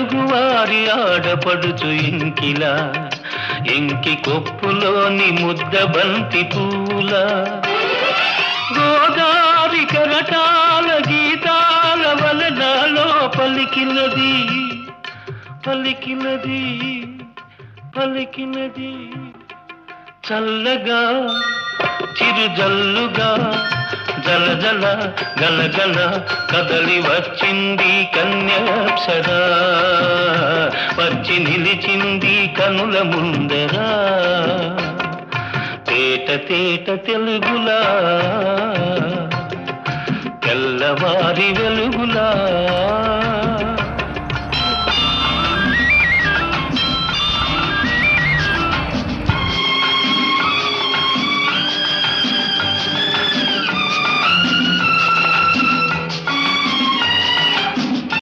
తెలుగువారి ఆడపడుచు ఇంకిలా ఇంకి కొప్పులోని ముద్ద బంతి పూల. గోదారి కరటాల గీతాల వలనాలో పలికినది పలికినది పలికినది. చల్లగా చిరుజల్లుగా జల జల గలగల కదలి వచ్చింది కన్యాప్సరా. వచ్చి నిలిచింది కనుల ముందరా. తేట తేట తెలుగులా. తెల్లవారి వెలుగులా.